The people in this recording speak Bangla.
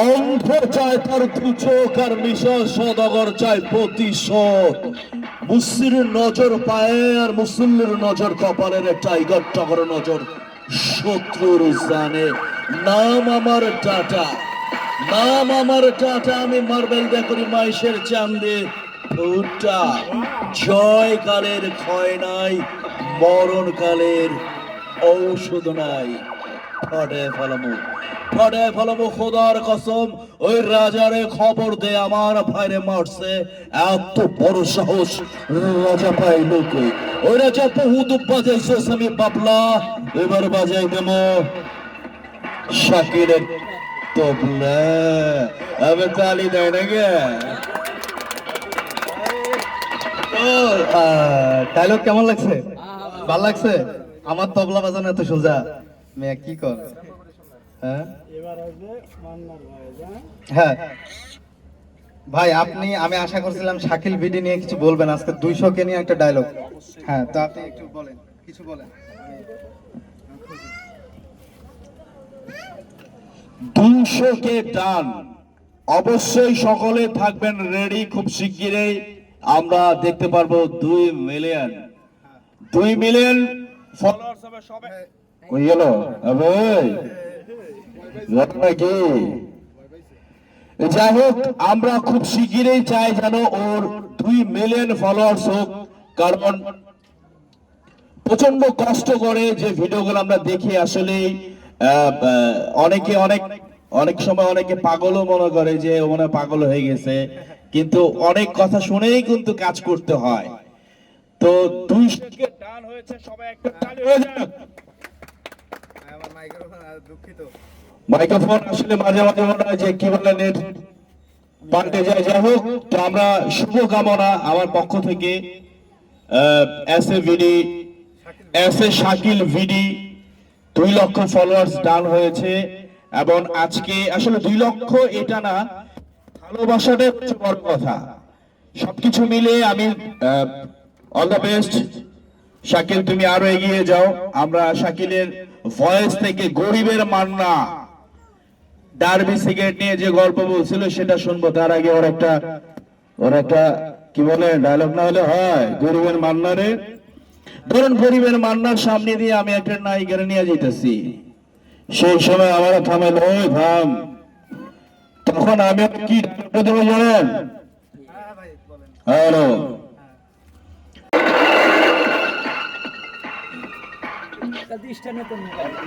অন্ধ চায় তার দু চোখ আর মিশা সদাগর চায় প্রতিশোধ। মুসলির নজর পায়ে আর মুসল্লির নজর কপালের টাইগার টগর নজর শত্রুর জানে। নাম আমার টাটা নাম আমার টাটা আমি মার্বেল দেখি মাইশের চান্দে। ওটা জয় কালের ক্ষয় নাই মরণ কালের ঔষধ নাই। ফটে ফলামু ফটে খোদার কসম। ওই রাজারে খবর দে, আমার ভাইরে মারছে। এত বড় সাহস রাজা লোকে ওই রাজা বহুত বাজাইছে আমি এবার বাজাই দেবো। শাকিরের তালি দেয় না গে। কেমন লাগছে? ভালো লাগছে? আমার তবলা বাজানো এত সোজা। মেয়া কি কর? হ্যাঁ? হ্যাঁ। ভাই আপনি আমি আশা করছিলাম শাকিল ভিডি নিয়ে কিছু বলবেন। আজকে দুইশো কে নিয়ে একটা ডায়লগ হ্যাঁ তো আপনি একটু বলেন কিছু বলেন। দুইশো কে টান অবশ্যই সকলে থাকবেন রেডি খুব শিগগিরই। আমরা দেখতে পারব দুই মিলিয়ন দুই মিলিয়ন ফলোয়ার্স হবে সবে কই গেল আবে ঘটনা কি যাই হোক, আমরা খুব শিগগিরই চাই যেন ওর দুই মিলিয়ন ফলোয়ার্স হোক। কারণ প্রচণ্ড কষ্ট করে যে ভিডিওগুলো আমরা দেখি আসলে অনেকে অনেক অনেক সময় অনেকে পাগলও মনে করে যে মনে পাগল হয়ে গেছে। কিন্তু অনেক কথা শুনেই কিন্তু কাজ করতে হয়। তো দুই টান হয়েছে, সবাই একটা হয়ে যাক। মাইক্রোফোন আসলে মাঝে মাঝে মনে হয় যে, কি বলে, নেট পাল্টে যায়। যাই হোক, তো আমরা শুভকামনা আমার পক্ষ থেকে এস এ ভিডি, এস এ শাকিল ভিডি, দুই লক্ষ ফলোয়ার্স ডান হয়েছে। এবং আজকে আসলে দুই লক্ষ এটা না, ভালোবাসাটা হচ্ছে বড় কথা। সবকিছু মিলে আমি অল দ্য বেস্ট শাকিল, তুমি আরও এগিয়ে যাও। আমরা শাকিলের ভয়েস থেকে গরিবের মান্না। ডার্বি সিগারেট নিয়ে যে গল্প বলছিল, সেটা শুনব। তার আগে ওর একটা ওর একটা, কি বলে ডায়লগ না হলে হয়। গরিবের মান্নারে ধরুন গরিবের মান্নার সামনে দিয়ে আমি একটা নায়িকার নিয়ে যেতেছি সেই সময় আমার থামেল, ওই থাম। তখন আমি কি জানেন? হ্যাঁ বলেন হ্যালো